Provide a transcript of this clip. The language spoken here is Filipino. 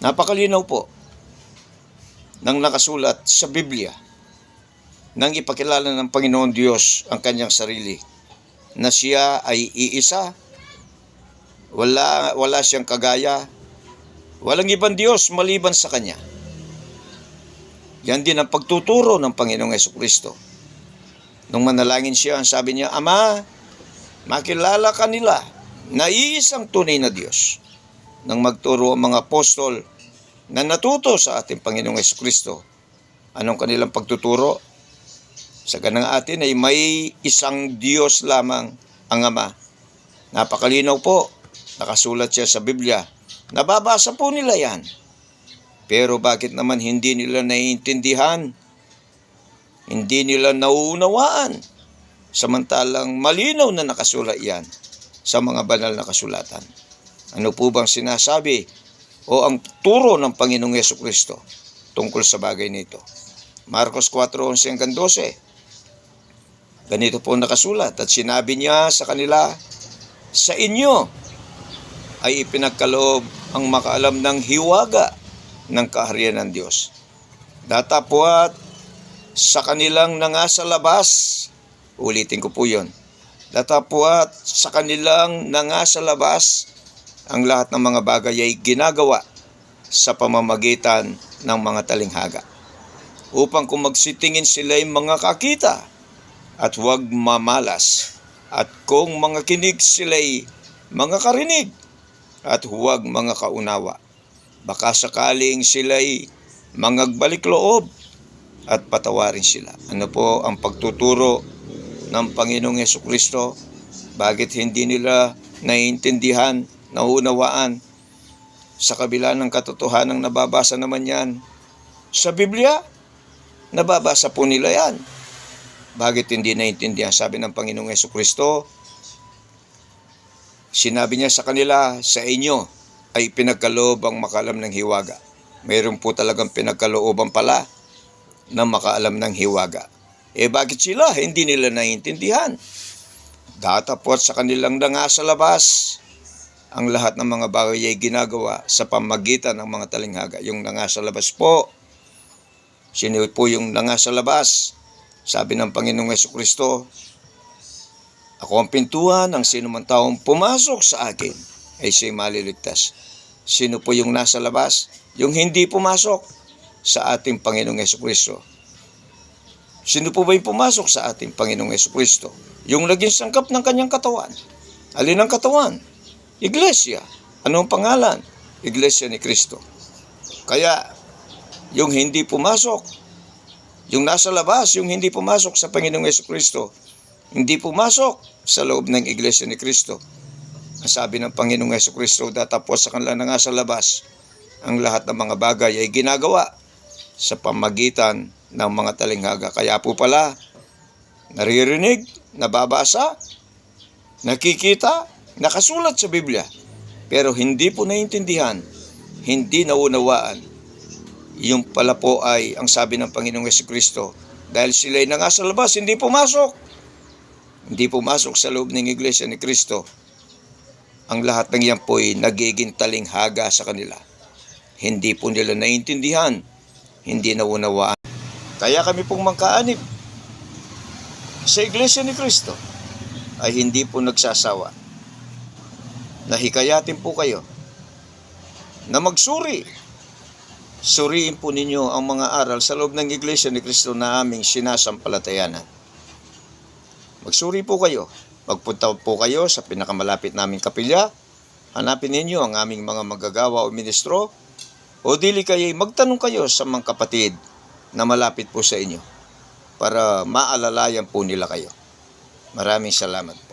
Napakalinaw po ng nakasulat sa Biblia nang ipakilala ng Panginoon Diyos ang kanyang sarili na siya ay iisa, wala, wala siyang kagaya, walang ibang Diyos maliban sa Kanya. Yan din ang pagtuturo ng Panginoong Yeso Kristo. Nung manalangin siya, ang sabi niya, Ama, makilala ka nila na iisang tunay na Diyos. Nang magturo ang mga apostol na natuto sa ating Panginoong Kristo. Anong kanilang pagtuturo? Sa ganang atin ay may isang Diyos lamang ang Ama. Napakalinaw po, nakasulat siya sa Biblia. Nababasa po nila yan. Pero bakit naman hindi nila naiintindihan? Hindi nila nauunawaan. Samantalang malinaw na nakasulat yan sa mga banal na kasulatan. Ano po bang sinasabi o ang turo ng Panginoong Yeso Kristo tungkol sa bagay nito? Marcos 4:11 hanggang 12. Ganito po nakasulat at sinabi niya sa kanila, sa inyo ay ipinagkaloob ang makaalam ng hiwaga ng kaharian ng Diyos. Datapwat sa kanilang nangasa labas, ulitin ko po yon. Datapwat sa kanilang nangasa labas, ang lahat ng mga bagay ay ginagawa sa pamamagitan ng mga talinghaga. Upang kung magsitingin sila ay mga kakita at huwag mamalas. At kung mga kinig sila'y mga karinig at huwag mga kaunawa. Baka sakaling sila'y mangagbalik loob at patawarin sila. Ano po ang pagtuturo ng Panginoong Yeso Kristo? Bakit hindi nila naiintindihan, naunawaan sa kabila ng katotohanan nababasa naman yan sa Biblia? Nababasa po nila yan. Bakit hindi naintindihan? Sabi ng Panginoong Yeso Kristo, sinabi niya sa kanila, sa inyo ay pinagkaloob ang makalam ng hiwaga. Mayroon po talagang pinagkalooban pala na makaalam ng hiwaga. Eh bakit sila hindi nila naiintindihan? Datapot sa kanilang danga sa labas, ang lahat ng mga bagay ay ginagawa sa pamagitan ng mga talinghaga. Yung nanga sa labas po, sino po yung nanga sa labas? Sabi ng Panginoong Yeso Kristo, Ako ang pintuan, ang sino man taong pumasok sa akin ay siya'y maliligtas. Sino po yung nasa labas? Yung hindi pumasok sa ating Panginoong Yeso Kristo. Sino po ba yung pumasok sa ating Panginoong Yeso Kristo? Yung naging sangkap ng kanyang katawan. Alin ang katawan? Iglesia. Anong pangalan? Iglesia ni Kristo. Kaya, yung hindi pumasok, yung nasa labas, yung hindi pumasok sa Panginoong Yeso Kristo, hindi pumasok sa loob ng Iglesia ni Kristo. Ang sabi ng Panginoong Yeso Kristo, datapos sa kanila na nga sa labas, ang lahat ng mga bagay ay ginagawa sa pamagitan ng mga talinghaga. Kaya po pala, naririnig, nababasa, nakikita, nakasulat sa Biblia, pero hindi po naintindihan, hindi naunawaan. Yung pala po ay ang sabi ng Panginoong Yesu Kristo, dahil sila ay nga sa labas, hindi pumasok. Hindi pumasok sa loob ng Iglesia ni Kristo. Ang lahat ng yan po ay nagiging talinghaga sa kanila. Hindi po nila naintindihan, hindi naunawaan. Kaya kami pong mangkaanib sa Iglesia ni Kristo ay hindi po nagsasawa. Nahikayatin po kayo na magsuri. Suriin po ninyo ang mga aral sa loob ng Iglesia ni Kristo na aming sinasampalatayanan. Magsuri po kayo. Magpunta po kayo sa pinakamalapit naming kapilya. Hanapin ninyo ang aming mga magagawa o ministro. O dili kayo magtanong kayo sa mga kapatid na malapit po sa inyo para maalalayan po nila kayo. Maraming salamat.